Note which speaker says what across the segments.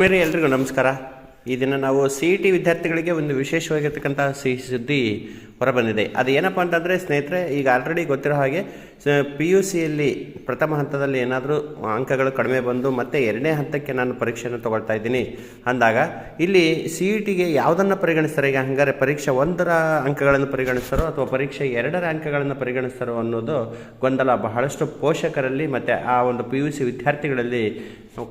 Speaker 1: ಮೇರೆ ಎಲ್ರಿಗೂ ನಮಸ್ಕಾರ. ಈ ದಿನ ನಾವು ಸಿ ಇ ಟಿ ವಿದ್ಯಾರ್ಥಿಗಳಿಗೆ ಒಂದು ವಿಶೇಷವಾಗಿರ್ತಕ್ಕಂಥ ಸಿಹಿ ಸುದ್ದಿ ಹೊರಬಂದಿದೆ. ಅದು ಏನಪ್ಪ ಅಂತಂದರೆ ಸ್ನೇಹಿತರೆ, ಈಗ ಆಲ್ರೆಡಿ ಗೊತ್ತಿರೋ ಹಾಗೆ ಪಿ ಯು ಸಿಯಲ್ಲಿ ಪ್ರಥಮ ಹಂತದಲ್ಲಿ ಏನಾದರೂ ಅಂಕಗಳು ಕಡಿಮೆ ಬಂದು ಮತ್ತೆ ಎರಡನೇ ಹಂತಕ್ಕೆ ನಾನು ಪರೀಕ್ಷೆಯನ್ನು ತಗೊಳ್ತಾ ಇದ್ದೀನಿ. ಅಂದಾಗ, ಇಲ್ಲಿ ಸಿ ಇ ಟಿಗೆ ಯಾವುದನ್ನು ಪರಿಗಣಿಸ್ತಾರೆ? ಈಗ ಹಂಗಾರೆ ಪರೀಕ್ಷೆ ಒಂದರ ಅಂಕಗಳನ್ನು ಪರಿಗಣಿಸ್ತಾರೋ ಅಥವಾ ಪರೀಕ್ಷೆ ಎರಡರ ಅಂಕಗಳನ್ನು ಪರಿಗಣಿಸ್ತಾರೋ ಅನ್ನೋದು ಗೊಂದಲ ಬಹಳಷ್ಟು ಪೋಷಕರಲ್ಲಿ ಮತ್ತು ಆ ಒಂದು ಪಿ ಯು ಸಿ ವಿದ್ಯಾರ್ಥಿಗಳಲ್ಲಿ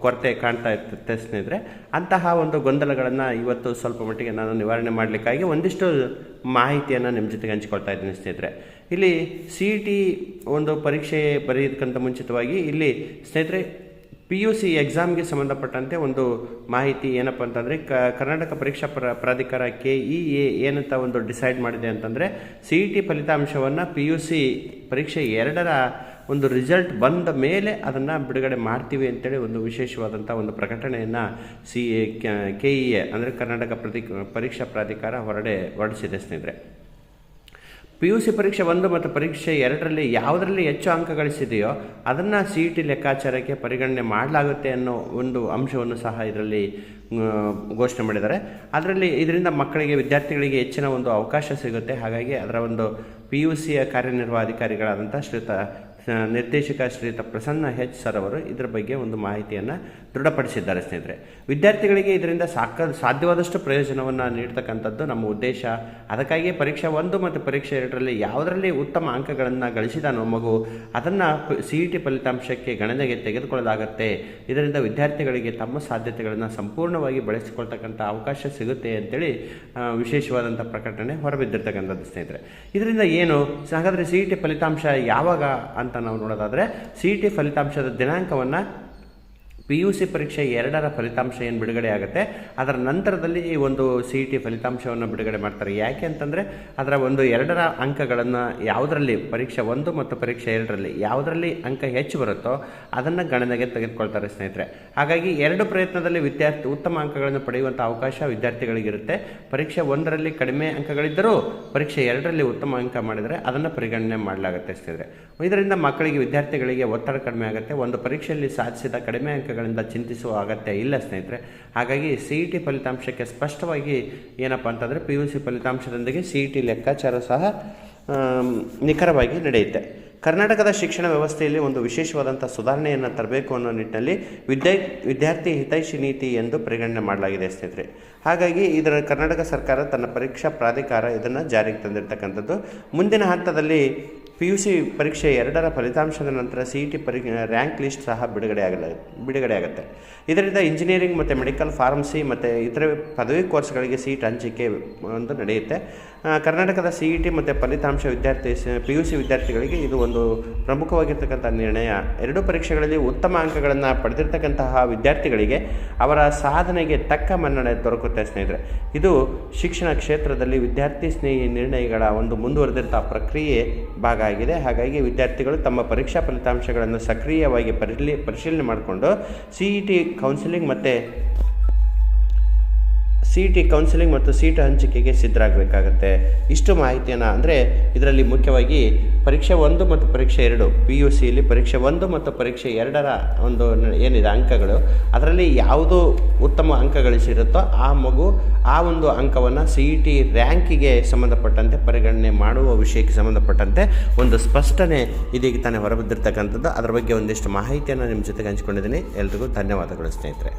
Speaker 1: ಕೊರತೆ ಕಾಣ್ತಾ ಇರ್ತದೆ ಸ್ನೇಹಿತರೆ. ಅಂತಹ ಒಂದು ಗೊಂದಲಗಳನ್ನು ಇವತ್ತು ಸ್ವಲ್ಪ ಮಟ್ಟಿಗೆ ನಾನು ನಿವಾರಣೆ ಮಾಡಲಿಕ್ಕಾಗಿ ಒಂದಿಷ್ಟು ಮಾಹಿತಿಯನ್ನು ನಿಮ್ಮ ಜೊತೆಗೆ ಹಂಚಿಕೊಳ್ತಾ ಇದ್ದೀನಿ ಸ್ನೇಹಿತರೆ. ಇಲ್ಲಿ ಸಿ ಇ ಟಿ ಒಂದು ಪರೀಕ್ಷೆ ಬರೆಯೋದಕ್ಕಿಂತ ಮುಂಚಿತವಾಗಿ ಇಲ್ಲಿ ಸ್ನೇಹಿತರೆ ಪಿ ಯು ಸಿ ಎಕ್ಸಾಮ್ಗೆ ಸಂಬಂಧಪಟ್ಟಂತೆ ಒಂದು ಮಾಹಿತಿ ಏನಪ್ಪ ಅಂತಂದರೆ, ಕ, ಕರ್ನಾಟಕ ಪರೀಕ್ಷಾ ಪ್ರ, ಪ್ರಾಧಿಕಾರ ಕೆ ಇ ಎ ಏನಂತ ಒಂದು ಡಿಸೈಡ್ ಮಾಡಿದೆ ಅಂತಂದರೆ ಸಿ ಇ ಟಿ ಫಲಿತಾಂಶವನ್ನು ಪಿ ಯು ಸಿ ಪರೀಕ್ಷೆ ಎರಡರ ಒಂದು ರಿಸಲ್ಟ್ ಬಂದ ಮೇಲೆ ಅದನ್ನು ಬಿಡುಗಡೆ ಮಾಡ್ತೀವಿ ಅಂತೇಳಿ ಒಂದು ವಿಶೇಷವಾದಂಥ ಒಂದು ಪ್ರಕಟಣೆಯನ್ನು C A K E A ಅಂದರೆ ಕರ್ನಾಟಕ ಪ್ರತಿ, ಪರೀಕ್ಷಾ ಪ್ರಾಧಿಕಾರ ಹೊರಡೆ ಹೊರಡಿಸಿದೆ ಸ್ನೇಹಿತರೆ. ಪಿ ಯು ಸಿ ಪರೀಕ್ಷೆ ಒಂದು ಮತ್ತು ಪರೀಕ್ಷೆ ಎರಡರಲ್ಲಿ ಯಾವುದರಲ್ಲಿ ಹೆಚ್ಚು ಅಂಕ ಗಳಿಸಿದೆಯೋ ಅದನ್ನು ಸಿ ಇ ಟಿ ಲೆಕ್ಕಾಚಾರಕ್ಕೆ ಪರಿಗಣನೆ ಮಾಡಲಾಗುತ್ತೆ ಅನ್ನೋ ಒಂದು ಅಂಶವನ್ನು ಸಹ ಇದರಲ್ಲಿ ಘೋಷಣೆ ಮಾಡಿದ್ದಾರೆ. ಅದರಲ್ಲಿ ಇದರಿಂದ ಮಕ್ಕಳಿಗೆ, ವಿದ್ಯಾರ್ಥಿಗಳಿಗೆ ಹೆಚ್ಚಿನ ಒಂದು ಅವಕಾಶ ಸಿಗುತ್ತೆ. ಹಾಗಾಗಿ ಅದರ ಒಂದು ಪಿ ಯು ಸಿಯ ಕಾರ್ಯನಿರ್ವಹಾಧಿಕಾರಿಗಳಾದಂಥ ಶ್ರೀಯುತ ನಿರ್ದೇಶಕ ಶ್ರೀಯುತ ಪ್ರಸನ್ನ ಹೆಚ್ ಸರ್ ಅವರು ಇದರ ಬಗ್ಗೆ ಒಂದು ಮಾಹಿತಿಯನ್ನು ದೃಢಪಡಿಸಿದ್ದಾರೆ ಸ್ನೇಹಿತರೆ. ವಿದ್ಯಾರ್ಥಿಗಳಿಗೆ ಇದರಿಂದ ಸಾಕ, ಸಾಧ್ಯವಾದಷ್ಟು ಪ್ರಯೋಜನವನ್ನು ನೀಡ್ತಕ್ಕಂಥದ್ದು ನಮ್ಮ ಉದ್ದೇಶ. ಅದಕ್ಕಾಗಿ ಪರೀಕ್ಷೆ ಒಂದು ಮತ್ತು ಪರೀಕ್ಷೆ ಎರಡರಲ್ಲಿ ಯಾವುದರಲ್ಲಿ ಉತ್ತಮ ಅಂಕಗಳನ್ನು ಗಳಿಸಿದಾನೋ ಮಗು, ಅದನ್ನು ಸಿ ಇ ಟಿ ಫಲಿತಾಂಶಕ್ಕೆ ಗಣನೆಗೆ ತೆಗೆದುಕೊಳ್ಳಲಾಗುತ್ತೆ. ಇದರಿಂದ ವಿದ್ಯಾರ್ಥಿಗಳಿಗೆ ತಮ್ಮ ಸಾಧ್ಯತೆಗಳನ್ನು ಸಂಪೂರ್ಣವಾಗಿ ಬಳಸಿಕೊಳ್ತಕ್ಕಂಥ ಅವಕಾಶ ಸಿಗುತ್ತೆ ಅಂತೇಳಿ ವಿಶೇಷವಾದಂಥ ಪ್ರಕಟಣೆ ಹೊರಬಿದ್ದಿರ್ತಕ್ಕಂಥದ್ದು ಸ್ನೇಹಿತರೆ. ಇದರಿಂದ ಏನು? ಹಾಗಾದರೆ ಸಿ ಇ ಟಿ ಫಲಿತಾಂಶ ಯಾವಾಗ ಅಂತ ನಾವು ನೋಡೋದಾದರೆ ಸಿ ಇ ಟಿ ಫಲಿತಾಂಶದ ದಿನಾಂಕವನ್ನು ಪಿ ಯು ಸಿ ಪರೀಕ್ಷೆ ಎರಡರ ಫಲಿತಾಂಶ ಏನು ಬಿಡುಗಡೆ ಆಗುತ್ತೆ? ಅದರ ನಂತರದಲ್ಲಿ ಈ ಒಂದು ಸಿ ಇ ಟಿ ಫಲಿತಾಂಶವನ್ನು ಬಿಡುಗಡೆ ಮಾಡ್ತಾರೆ. ಯಾಕೆ ಅಂತಂದರೆ ಅದರ ಒಂದು ಎರಡರ ಅಂಕಗಳನ್ನು ಯಾವುದರಲ್ಲಿ ಪರೀಕ್ಷೆ ಒಂದು ಮತ್ತು ಪರೀಕ್ಷೆ ಎರಡರಲ್ಲಿ ಯಾವುದರಲ್ಲಿ ಅಂಕ ಹೆಚ್ಚು ಬರುತ್ತೋ ಅದನ್ನು ಗಣನೆಗೆ ತೆಗೆದುಕೊಳ್ತಾರೆ ಸ್ನೇಹಿತರೆ. ಹಾಗಾಗಿ ಎರಡು ಪ್ರಯತ್ನದಲ್ಲಿ ವಿದ್ಯಾರ್ಥಿ ಉತ್ತಮ ಅಂಕಗಳನ್ನು ಪಡೆಯುವಂಥ ಅವಕಾಶ ವಿದ್ಯಾರ್ಥಿಗಳಿಗಿರುತ್ತೆ. ಪರೀಕ್ಷೆ ಒಂದರಲ್ಲಿ ಕಡಿಮೆ ಅಂಕಗಳಿದ್ದರೂ ಪರೀಕ್ಷೆ ಎರಡರಲ್ಲಿ ಉತ್ತಮ ಅಂಕ ಮಾಡಿದರೆ ಅದನ್ನು ಪರಿಗಣನೆ ಮಾಡಲಾಗುತ್ತೆ ಸ್ನೇಹಿತರೆ. ಇದರಿಂದ ಮಕ್ಕಳಿಗೆ, ವಿದ್ಯಾರ್ಥಿಗಳಿಗೆ ಒತ್ತಡ ಕಡಿಮೆ ಆಗುತ್ತೆ. ಒಂದು ಪರೀಕ್ಷೆಯಲ್ಲಿ ಸಾಧಿಸಿದ ಕಡಿಮೆ ಅಂಕಗಳಿಂದ ಚಿಂತಿಸುವ ಅಗತ್ಯ ಇಲ್ಲ, ಸ್ನೇಹಿತರೆ. ಹಾಗಾಗಿ ಸಿ ಇ ಟಿ ಫಲಿತಾಂಶಕ್ಕೆ ಸ್ಪಷ್ಟವಾಗಿ ಏನಪ್ಪ ಅಂತಂದರೆ ಪಿ ಯು ಸಿ ಫಲಿತಾಂಶದೊಂದಿಗೆ ಸಿ ಇ ಟಿ ಲೆಕ್ಕಾಚಾರ ಸಹ ನಿಖರವಾಗಿ ನಡೆಯುತ್ತೆ. ಕರ್ನಾಟಕದ ಶಿಕ್ಷಣ ವ್ಯವಸ್ಥೆಯಲ್ಲಿ ಒಂದು ವಿಶೇಷವಾದಂಥ ಸುಧಾರಣೆಯನ್ನು ತರಬೇಕು ಅನ್ನೋ ನಿಟ್ಟಿನಲ್ಲಿ ವಿದ್ಯಾ, ವಿದ್ಯಾರ್ಥಿ ಹಿತೈಷಿ ನೀತಿ ಎಂದು ಪರಿಗಣನೆ ಮಾಡಲಾಗಿದೆ, ಸ್ನೇಹಿತರೆ. ಹಾಗಾಗಿ ಇದರ ಕರ್ನಾಟಕ ಸರ್ಕಾರ ತನ್ನ ಪರೀಕ್ಷಾ ಪ್ರಾಧಿಕಾರ ಇದನ್ನು ಜಾರಿಗೆ ತಂದಿರತಕ್ಕಂಥದ್ದು. ಮುಂದಿನ ಹಂತದಲ್ಲಿ ಪಿ ಯು ಸಿ ಪರೀಕ್ಷೆ ಎರಡರ ಫಲಿತಾಂಶದ ನಂತರ ಸಿ ಇ ಟಿ ಪರಿ ರ್ಯಾಂಕ್ ಲಿಸ್ಟ್ ಸಹ ಬಿಡುಗಡೆ ಆಗಲ, ಬಿಡುಗಡೆ ಆಗುತ್ತೆ. ಇದರಿಂದ ಇಂಜಿನಿಯರಿಂಗ್ ಮತ್ತು ಮೆಡಿಕಲ್ ಫಾರ್ಮಸಿ ಮತ್ತು ಇತರೆ ಪದವಿ ಕೋರ್ಸ್ಗಳಿಗೆ ಸೀಟ್ ಹಂಚಿಕೆ ಒಂದು ನಡೆಯುತ್ತೆ. ಕರ್ನಾಟಕದ ಸಿ ಇ ಟಿ ಮತ್ತು ಫಲಿತಾಂಶ ವಿದ್ಯಾರ್ಥಿ, ಪಿ ಯು ಸಿ ವಿದ್ಯಾರ್ಥಿಗಳಿಗೆ ಇದು ಒಂದು ಪ್ರಮುಖವಾಗಿರ್ತಕ್ಕಂಥ ನಿರ್ಣಯ. ಎರಡೂ ಪರೀಕ್ಷೆಗಳಲ್ಲಿ ಉತ್ತಮ ಅಂಕಗಳನ್ನು ಪಡೆದಿರ್ತಕ್ಕಂತಹ ವಿದ್ಯಾರ್ಥಿಗಳಿಗೆ ಅವರ ಸಾಧನೆಗೆ ತಕ್ಕ ಮನ್ನಣೆ ದೊರಕುತ್ತೆ ಸ್ನೇಹಿತರೆ. ಇದು ಶಿಕ್ಷಣ ಕ್ಷೇತ್ರದಲ್ಲಿ ವಿದ್ಯಾರ್ಥಿ ಸ್ನೇಹಿ ನಿರ್ಣಯಗಳ ಒಂದು ಮುಂದುವರೆದಂಥ ಪ್ರಕ್ರಿಯೆ ಭಾಗ ಆಗಿದೆ. ಹಾಗಾಗಿ ವಿದ್ಯಾರ್ಥಿಗಳು ತಮ್ಮ ಪರೀಕ್ಷಾ ಫಲಿತಾಂಶಗಳನ್ನು ಸಕ್ರಿಯವಾಗಿ ಪರಿಲಿ, ಪರಿಶೀಲನೆ ಮಾಡಿಕೊಂಡು ಸಿ ಇ ಟಿ ಕೌನ್ಸಿಲಿಂಗ್ ಮತ್ತು ಸಿ ಟಿ ಕೌನ್ಸಿಲಿಂಗ್ ಮತ್ತು ಸೀಟ್ ಹಂಚಿಕೆಗೆ ಸಿದ್ಧರಾಗಬೇಕಾಗತ್ತೆ. ಇಷ್ಟು ಮಾಹಿತಿಯನ್ನು ಅಂದರೆ ಇದರಲ್ಲಿ ಮುಖ್ಯವಾಗಿ ಪರೀಕ್ಷೆ ಒಂದು ಮತ್ತು ಪರೀಕ್ಷೆ ಎರಡು ಪಿ ಯು ಸಿಯಲ್ಲಿ ಪರೀಕ್ಷೆ ಒಂದು ಮತ್ತು ಪರೀಕ್ಷೆ ಎರಡರ ಒಂದು ಏನಿದೆ ಅಂಕಗಳು, ಅದರಲ್ಲಿ ಯಾವುದು ಉತ್ತಮ ಅಂಕ ಗಳಿಸಿರುತ್ತೋ ಆ ಮಗು ಆ ಒಂದು ಅಂಕವನ್ನು ಸಿ ಇ ಟಿ ರ್ಯಾಂಕಿಗೆ ಸಂಬಂಧಪಟ್ಟಂತೆ ಪರಿಗಣನೆ ಮಾಡುವ ವಿಷಯಕ್ಕೆ ಸಂಬಂಧಪಟ್ಟಂತೆ ಒಂದು ಸ್ಪಷ್ಟನೆ ಇದೀಗ ತಾನೇ ಹೊರಬಿದ್ದಿರ್ತಕ್ಕಂಥದ್ದು. ಅದರ ಬಗ್ಗೆ ಒಂದಿಷ್ಟು ಮಾಹಿತಿಯನ್ನು ನಿಮ್ಮ ಜೊತೆಗೆ ಹಂಚ್ಕೊಂಡಿದ್ದೀನಿ. ಎಲ್ರಿಗೂ ಧನ್ಯವಾದಗಳು ಸ್ನೇಹಿತರೆ.